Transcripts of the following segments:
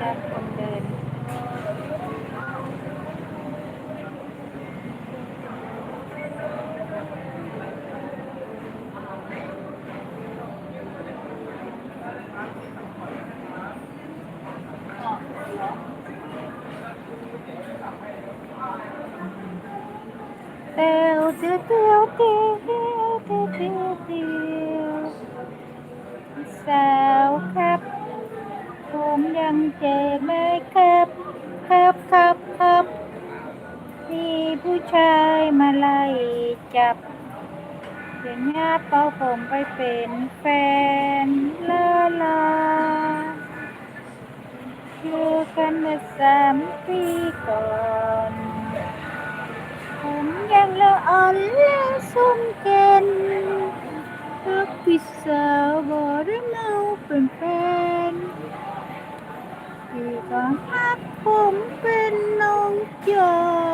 จ้ะคนเดินเตียวเตียวเตียวเตียวเตียวเตียวเตียวเตี ยวสาวครับผมยังเจ็บไหมครับครับครับครับมีผู้ชายมาไล่จับเดี๋ยวนี้เป่าผมไปเป็นแฟนลาลาอยู่กันมาสามปีก่อนผมยังละอ่อนและสุ่มเก่นรักพี่สาวบ่ได้เมาเป็นแฟน พี่ก็ฮักผมเป็นน้องจอย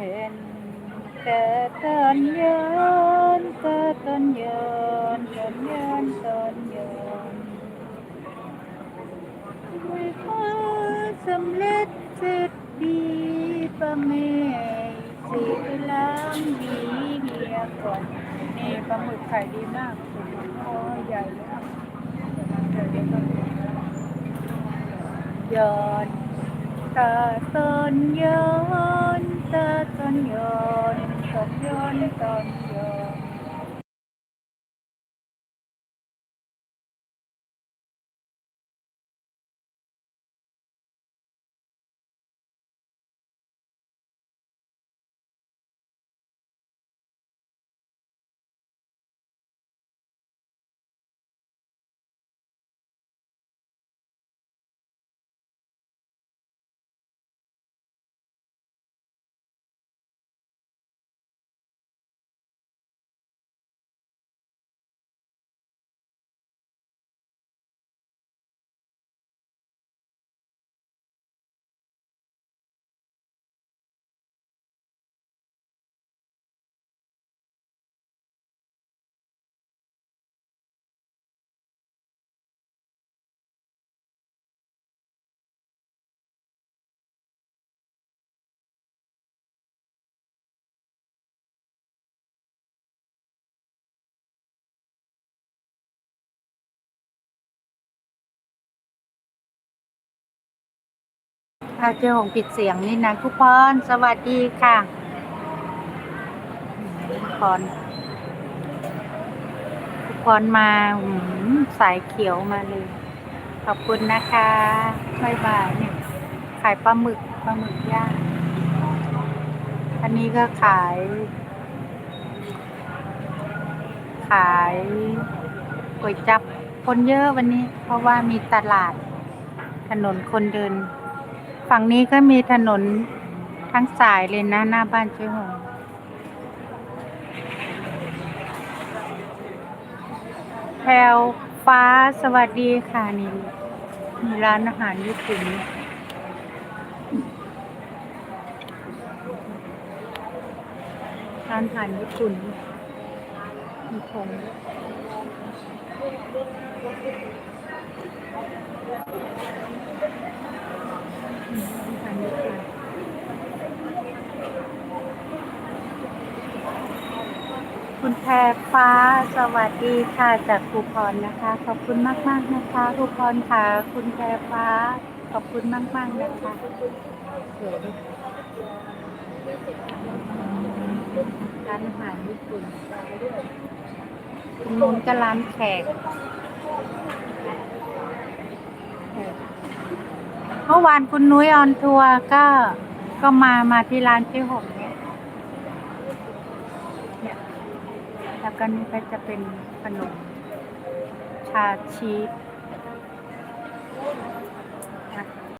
เป็นเกิดตนยืนเกิดตนยืนตนยืนตนยืนด้วยความสำเร็จจิตดีประเมยสีล้างดีเบียก่อนนี่ปลาหมึกไข่ดีมากคอใหญ่แล้วย้อน taton yon taton yon chom yon ton yon าต้นย้อห้อนต้นย้อนอาเจอหงปิดเสียงนี่นะทุกคนสวัสดีค่ะทุกคนทุกคนมาสายเขียวมาเลย ขอบคุณนะคะบ๊ายบายเนี่ย ขายปลาหมึกปลาหมึกย่างอันนี้ก็ขาย ขายก๋วยจับคนเยอะวันนี้ เพราะว่ามีตลาดถนนคนเดิน ฝั่งนี้ก็มีถนนทั้งสายเลยนะ หน้าบ้านเจ๊หงแพรวฟ้าสวัสดีค่ะนี่มีร้านอาหารญี่ปุ่นร้านอาหารญี่ปุ่นมีผงอืมร้านอาหารญี่ปุ่น คุณแพรฟ้า สวัสดีค่ะจากครูพรนะคะ ขอบคุณมากมากๆนะคะครูพรค่ะ คุณแพรฟ้า ขอบคุณมากมากๆนะคะเดี๋ยวดิร้านอาหารญี่ปุ่นตรงนู้นก็ร้านแขกเมื่อวานคุณนุ้ยออนทัวร์ก็ก็มามาที่ร้านเจ๊หงเนี่ย เนี่ย แล้วก็นี่ก็จะเป็นขนมชาชีส